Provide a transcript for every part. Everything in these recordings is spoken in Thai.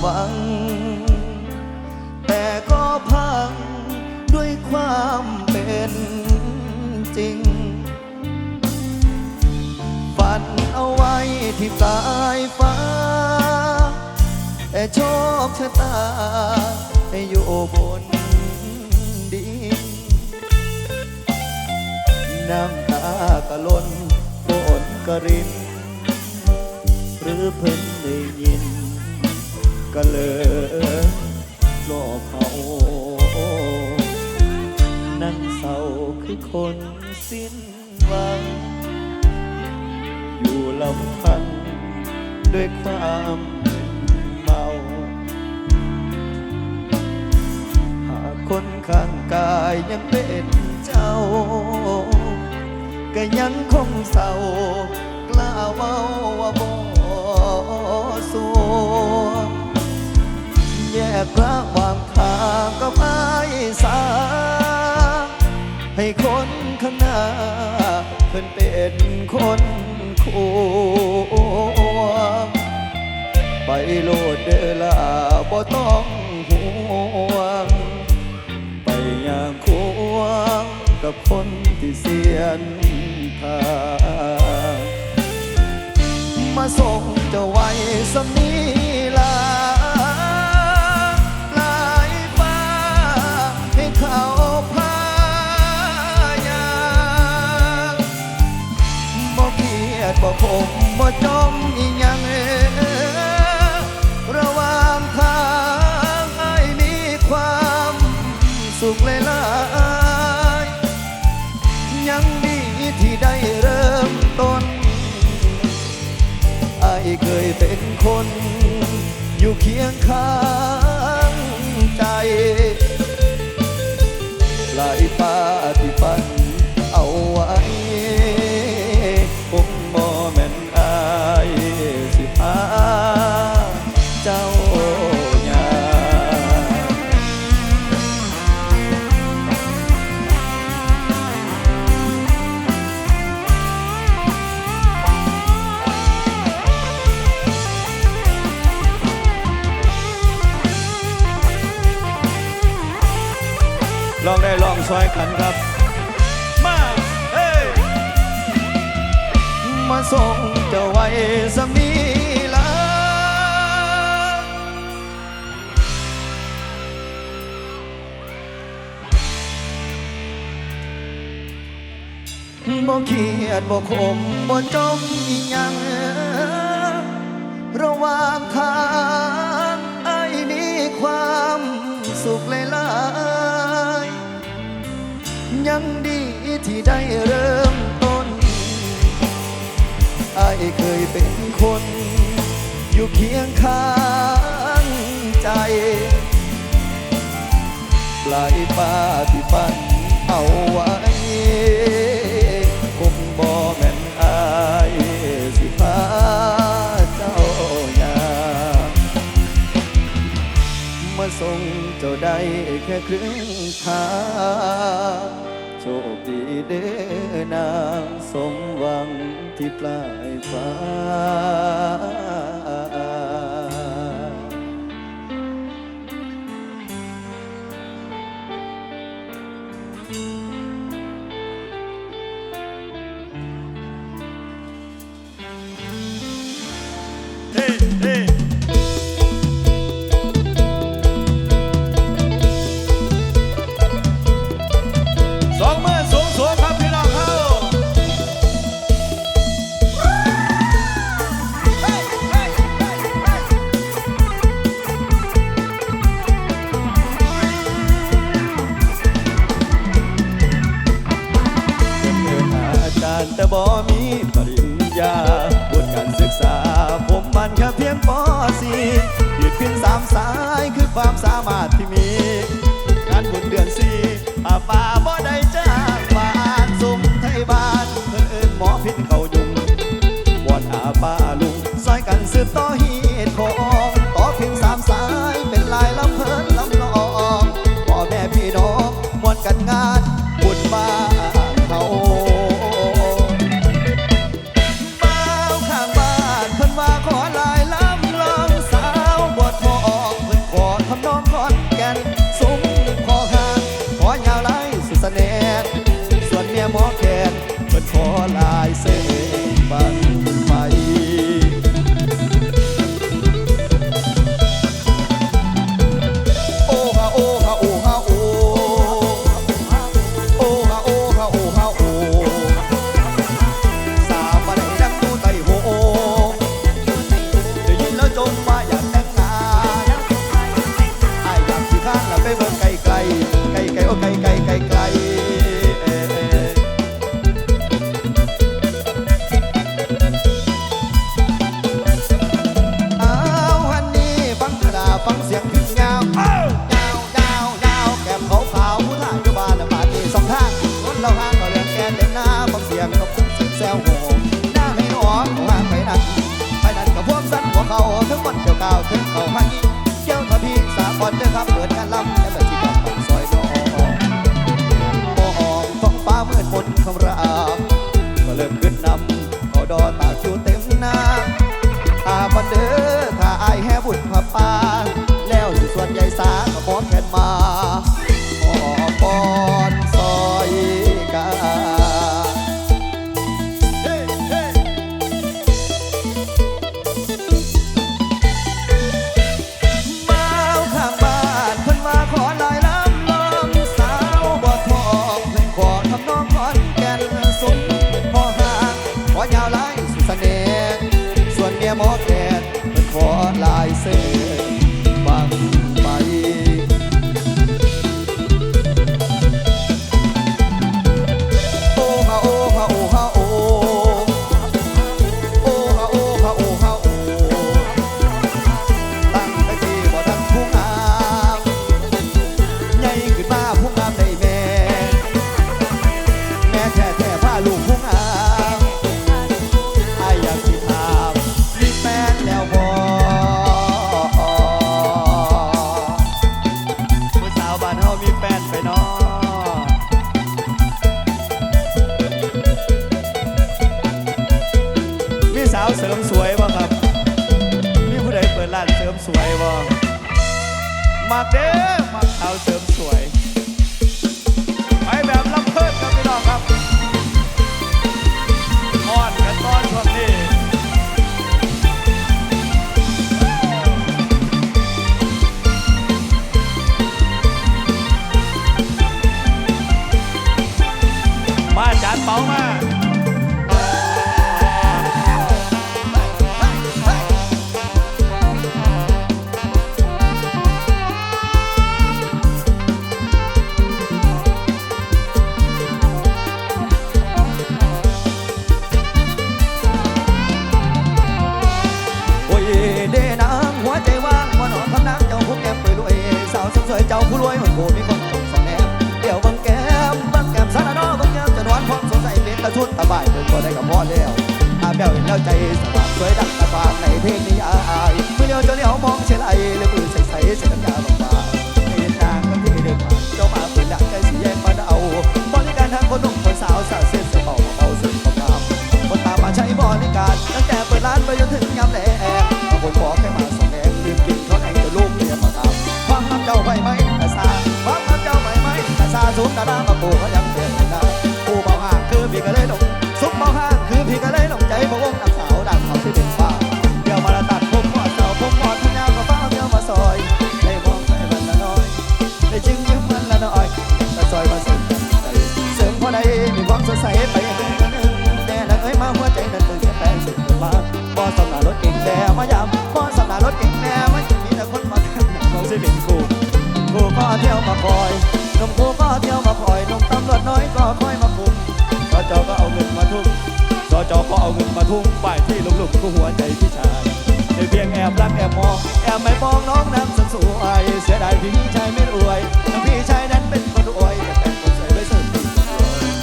หวัง แต่ก็พังด้วยความเป็นจริง ฝันเอาไว้ที่ปลายฟ้า แต่โชคชะตาให้อยู่บนดินน้ำตากะล้นฝนกระริน หรือเพิ่นได้ยิน ก็เลยรอเขานั่งเศร้าคือคนสิ้นหวัง อยู่ลำพังด้วยความเมา หากคนข้างกายยังเป็นเจ้า ก็ยังคงเศร้ากล้าเว้าว่าบ่สวงแย กระหว่างทางกับไอ้สา ให้คนข้างหน้าเพิ่นเป็นคนควงไปโลดเดอลาบ่ต้องห่วง ไปอย่างควงกับคนที่เสียนทางมาส่งจ้าไว้สำนี บ่จมอีหยังเอระหว่างทางไอ้มีความสุขหลายๆยังดีที่ได้เริ่มต้นไอ้เคยเป็นคนอยู่เคียงข้าง บ่เครียดบ่ขมบ่จมอีหยัง ระหว่างทางไอ้มีความสุขหลายๆยังดีที่ได้เริ่มต้นไอ้เคยเป็นคน อยู่เคียงข้างใจปลายฟ้าที่ฝันเอาไว้ ส่งเจ้าได้แค่ครึ่งทางโชคดีเด้อนางสมหวังที่ปลายฟ้า มันแค่เพียงป .4 ยืดขึ้นสามสายคือความสามารถที่มี งานบุญเดือนสี่ป่าป่าบ่ได้จ้างบ้านสุมไทยบ้านเพิ่นเอิญหมอพิษเขายุงวอนอาป้าลุงซอยกันสืบต่อฮี เอาเงินมาทุ่งไปที่ลุกลุกก็หัวใจพี่ชายในเพียงแอบรักแอบมอง แอบไม่มองน้องน้ำสันสวยเสียดายพี่ชายไม่รวยทั้งพี่ชายนั้นเป็นคนรวยแต่คนสวยไม่สน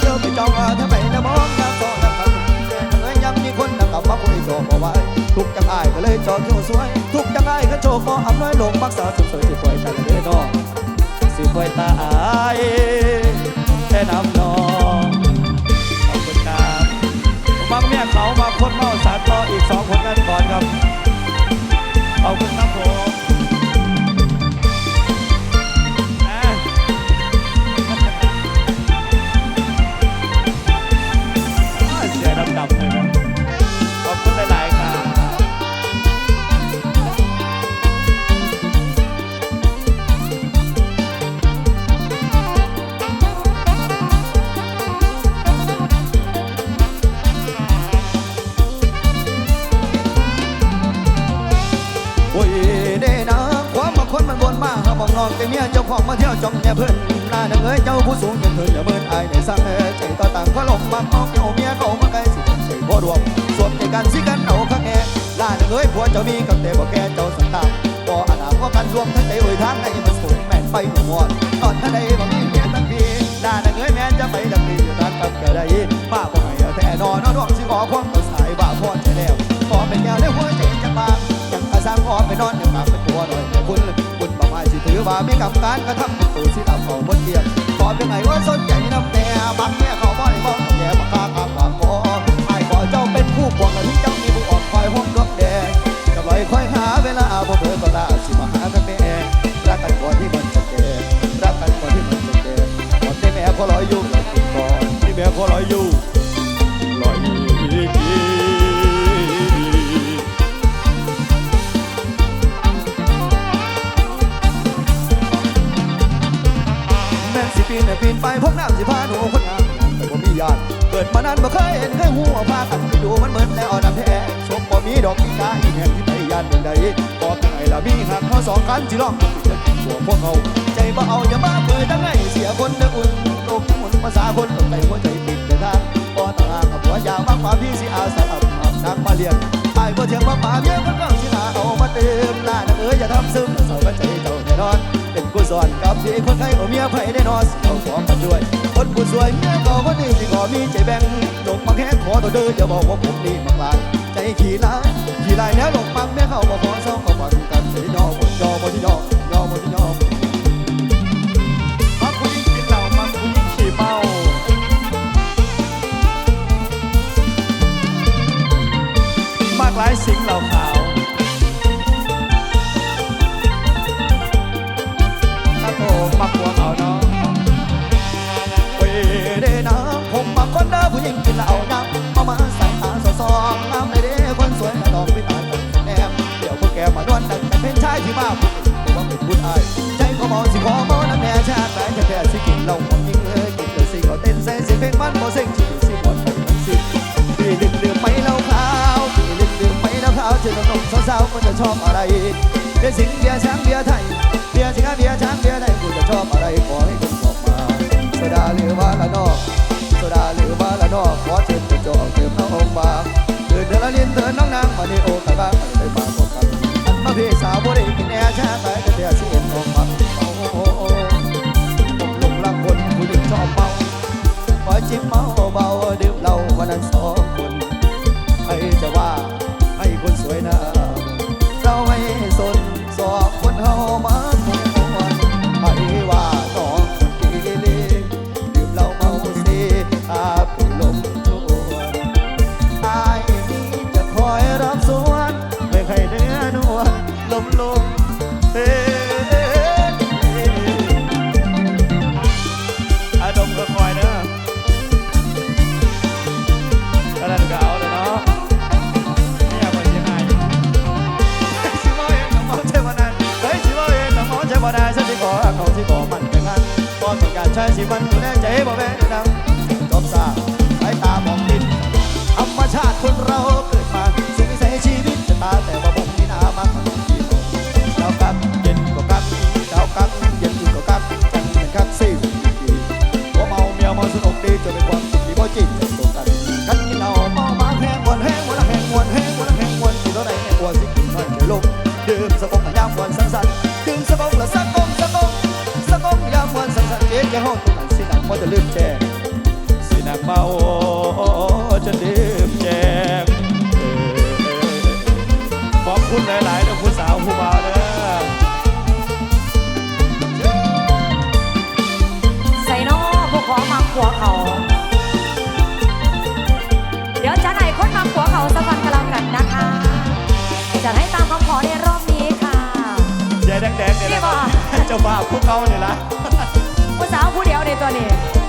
เจ้าพี่จองว่าทำไมนะมองน้ำสองน้ำสามเงิยังมีคนนำกลับมาคุยโจมเอาไว้ทุกจังไอ้ก็เลยจอดคิวสวย ทุกจังไอ้ก็โชว์ขออำนวยลงมักษาสุดสวยสิปล่อยกันเลยน้องสิปล่อยตาไอแต่น้ำนอง บางเมียเขาบางคนเมาสาต่ออีกสองผลงานก่อนครับ เอาคุณครับผม เจ้าของมาเที่ยวจอมเนี่ยเพื่อนหน้าดังเอ้ยเจ้าผู้สูงยืนเถินอย่าเมินอายในสังเอ้ยใจต่ต่างก็ลงมาเอาเจ้าเมียเขามาไกลสิใจพอรวมสวมใจกันสิกันเอาข้างแอล่าดังเอ้ยผัวเจ้ามีกับเต่บ่แก่เจ้าสันตาบ่อนาคตกันรวมทั้งใจเอ่ยทางในมันสูงแม่นไปหัวตอนท่านใดบ่มีเมียตั้งปีล่าดังเอ้ยแม่จะไปดังดีอยู่ตานกับแกได้มาบ่ให้แต่นอนนอนดวงสิขอความต่อสายว่าพอใจแล้วขอเป็นแก้วในหัวใจจังบางจังกระซังขอไปนอนอย่างมาเป็นผัวหน่อย บอกว่าสิถือว่ามีกรรมการกระทำตัวสิลำเขาบนเทียนขอเป็นไงว่าสนใจน้ำแต่บักเนี่ยเขาบ่ได้บอกแย่บักคาคำปากคอไอ้ขอเจ้าเป็นผู้ควงและที่เจ้ามีผู้ออกคอยห้องดวงแดงกับลอยคอยหาเวลาบ่เบื่อก็ลาสิมาหากันแม่รักกันก่อนที่มันจะแก่รักกันก่อนที่มันจะแก่ก่อนที่แม่ขอรออยู่เลยก่อนที่แม่ขอรออยู่ พาหนูคนงามบ่มีญาติเกิดมานานบ่เคยเห็นเคยหูว่าพากันไปดูมันเหมือนแล้วน้ำแท้ศพบ่มีดอกมีกาอีแห่งที่ไปยานเมืองใดบอกไงล่ะมีหักเขาสองกันสิร้องติดเกิดตัวพวกเขาใจบ่เอาอย่ามาเปิดทั้งไงเสียคนเด้ออุ่นตกหมุนภาษาคนตกใจหัวใจ คนไทยเอาเมียไผ่ได้นอสเอาสองกันด้วย คนผู้สวยเมียก็คนนี้ที่ขอมีใจแบ่งลงมาแค่ขอตัวเดินอย่าบอกว่าผมนี่มากลายใจขี้ลายขี้ลายแล้วลงมังแม่เข้ามาขอซ้อมก็มาดูกันสิ ที่มาผมว่าเป็นผู้ชายใจก็มองสิขอมอน้ำแน่ชาติแฟนแท้ๆสิกินเหล้าของยิงเอ้ยกินเดี๋ยวสิเขาเต้นเซ่สิเพลงมันบ่เซ็งสิสิหมดไปทั้งสิพี่ลืมลืมไปแล้วขาวพี่ลืมลืมไปแล้วขาวเจอหนุ่มสาวๆมันจะชอบอะไรเบียร์สิงเบียร์ช้างเบียร์ไทยเบียร์สิงห์เบียร์ช้างเบียร์ไทยคุณจะชอบอะไรขอให้คุณบอกมาโซดาหรือว่าละนอกโซดาหรือว่าละนอกขอเชิญไปจองเติมน้ององบางเดินเดินละลินเดินน้องนางมาในโอกาสบ้าง มาพี่สาวบ่ได้กินแอร์ชาไปก็เดี๋ยวสิเอ็นน้องมาโอ้โอ้โอ้ผมหลงรักคนผู้หญิงชอบเมาขอจิ้มเมาเบาดื่มเหล้าวันนั้นสองคนใครจะว่าให้คนสวยนะเราไม่สนสอบคนเฮามา สนุกดีจนเป็นความสุขที่บ่จริงใจตรงกันกันกินเอาเมามาแห้งวันแห้งวันละแห้งวันแห้งวันละแห้งวันกินเท่าไหร่แห้งวันสิกินน้อยใจลงดื่มสกงยามวันสั้นๆดื่มสกงละสกงสกงสกงยามวันสั้นๆเจ๊แกห้องตรงนั้นสิหนังพอจะลืมแจ้งสินักเมาจนดื่มแจงเออขอบคุณหลายๆเด้อผู้สาวผู้บ่าว เขาเดี๋ยวจะไหนคนมักขัวเขาสักวันก็แล้วกันนะคะจะให้ตามคำขอในรอบนี้ค่ะเจ๊แดงๆเนี่ยนี่นะบ่เจ้าบ่าวพวกเขาเนี่ยละผู้สาวผู้เดียวในตัวนี้เป็น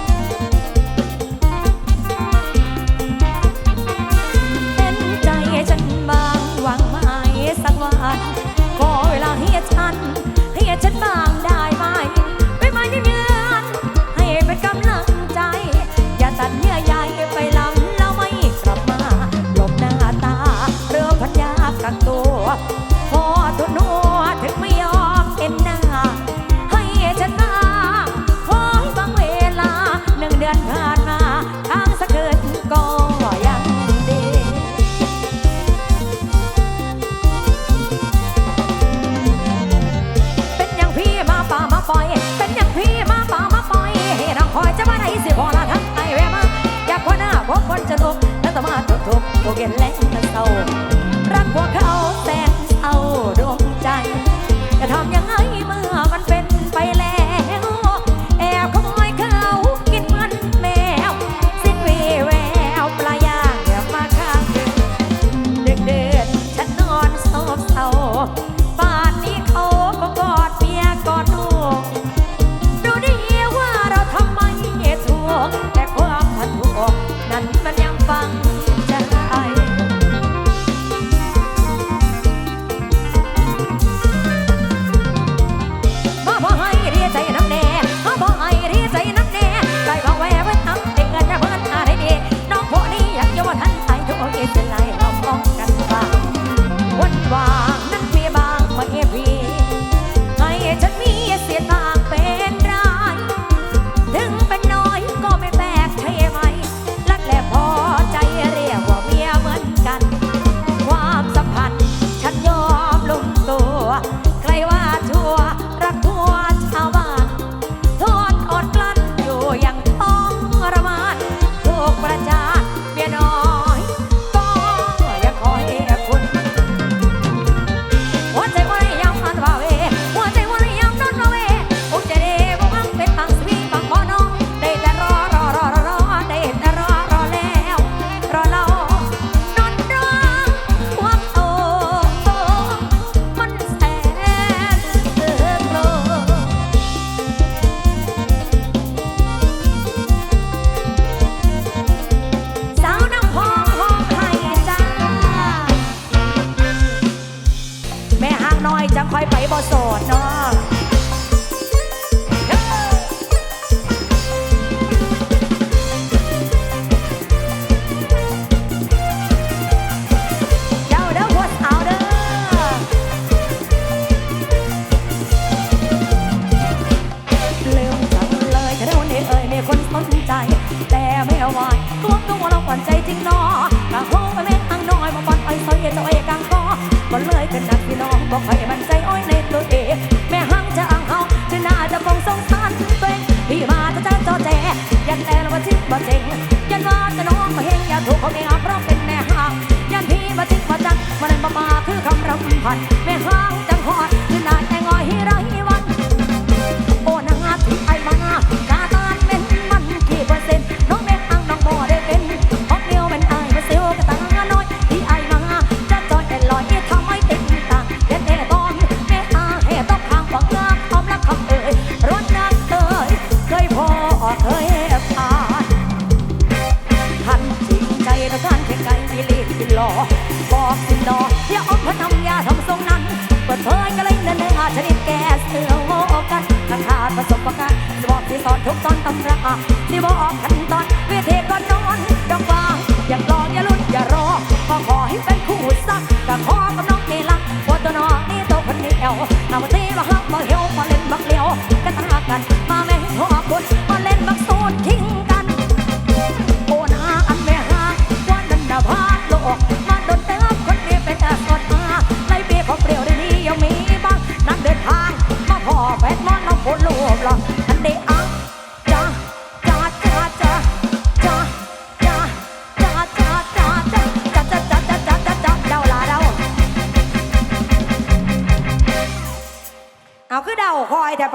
ไปไปบ่สอดเน ฮอดแม่ห้องจังหอด ทุกตอนตำราที่บอกออกขั้นตอนเวทีก็นอนดอกฟ้าอย่ากรออย่าลุ้นอย่ารอก็ขอให้เป็นคู่สักก็ขอกับน้องนี่ละว่าตัวน้องนี่ตัวคนเดียวเอาที่มาฮักมาเหี่ยวมาเล่นมาเลี้ยวกันตากัน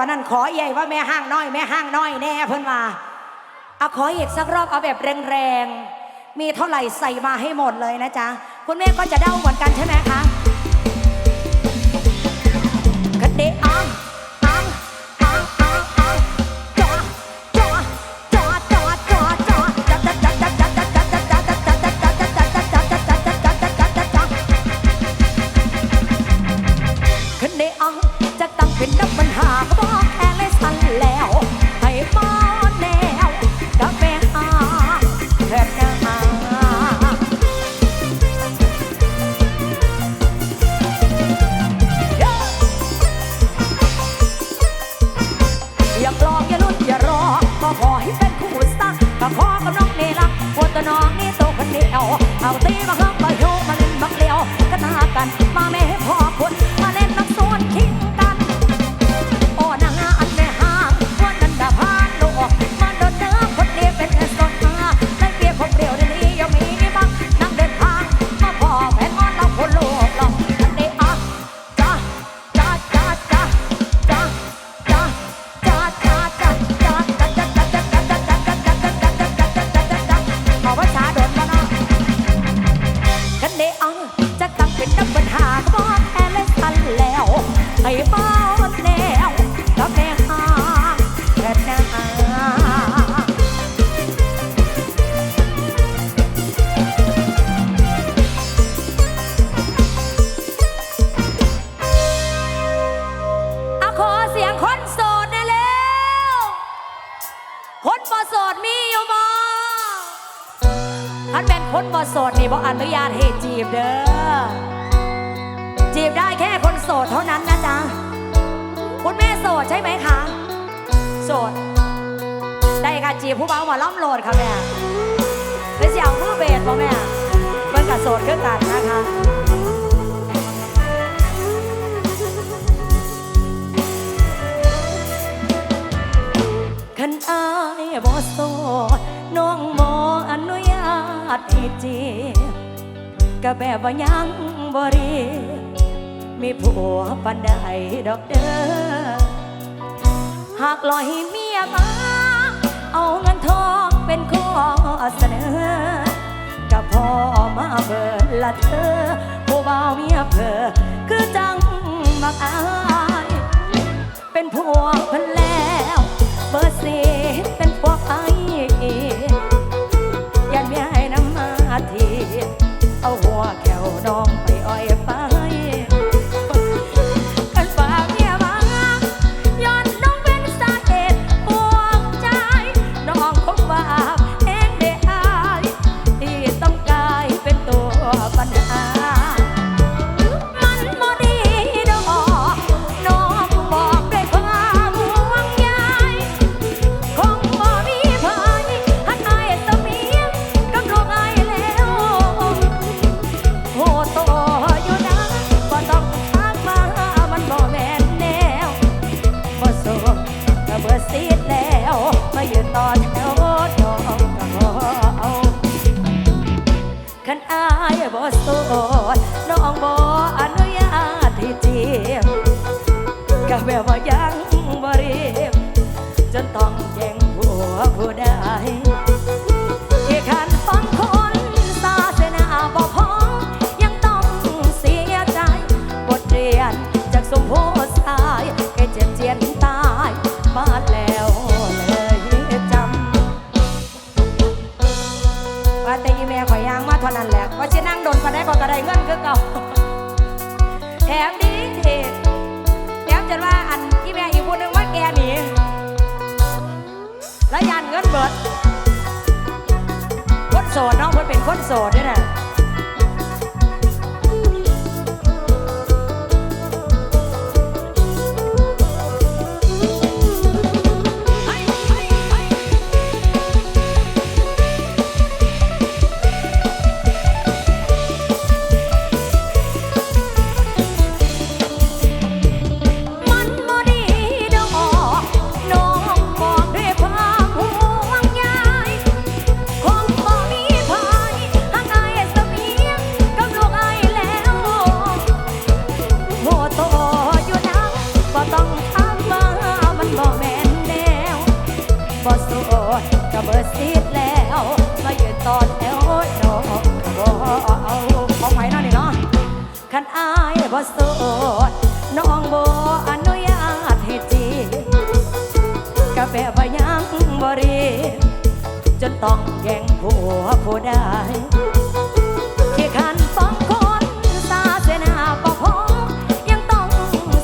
ว่นั้นขอใหญ่ว่าแม่ห้างน้อยแม่ห้างน้อยแน่เพิ่นมาเอาขออีกสักรอบเอาแบบแรงๆ มีเท่าไหร่ใส่มาให้หมดเลยนะจ๊ะ คุณแม่ก็จะเด้าเหมือนกันใช่ไหมคะกระเดะอะ ดใช่ไหมคะ โสด ได้ค่ะจีบผู้บ่าวหมาล่ำโหลดค่ะแม่ไปเสียวมือเบสบ่แม่เพิ่นกับโสดคือกันนะคะคันอายบ่โสดน้องบ่ออนุญาตให้จีบก็แบบว่ายังบ่รีมีผัวปันใดดอกเด้อากลอยเมียมา เอาเงินทองเป็นข้อเสนอก็พอมาเบิดละเธอผู้บ่าวเมียเพอคือจังมักอาย เป็นพวกเพันแล้ว เบอร์สีเป็นพวกไอายบ่โสดน้องบ่อนุญาตให้จีบก็แบบว่ายังบ่รีบจนต้องแย่งผัวผู้ใดที่ขันฟังคน คือเก่าแถมดีเทแถมจะว่าอันที่แม่อีกคนนึงว่าแกหนีแล้วยันเงินเบิดคนโสดเน้องเพิ่นเป็นคนโสดด้วยน่ะ ยังบ่รีบจนต้องแย่งผัวผู้ใดที่ขันสองคนศาเสนาบ่พอยังต้อง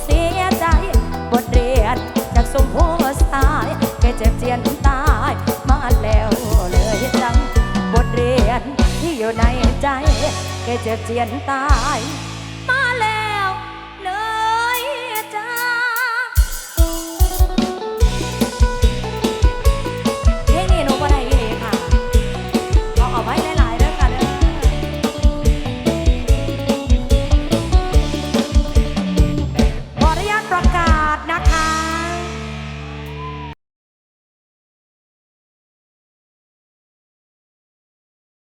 เสียใจบทเรียนจากสมโพสายแค่เจ็บเจียนตายมาแล้วเลยจำบทเรียนที่อยู่ในใจแค่เจ็บเจียนตาย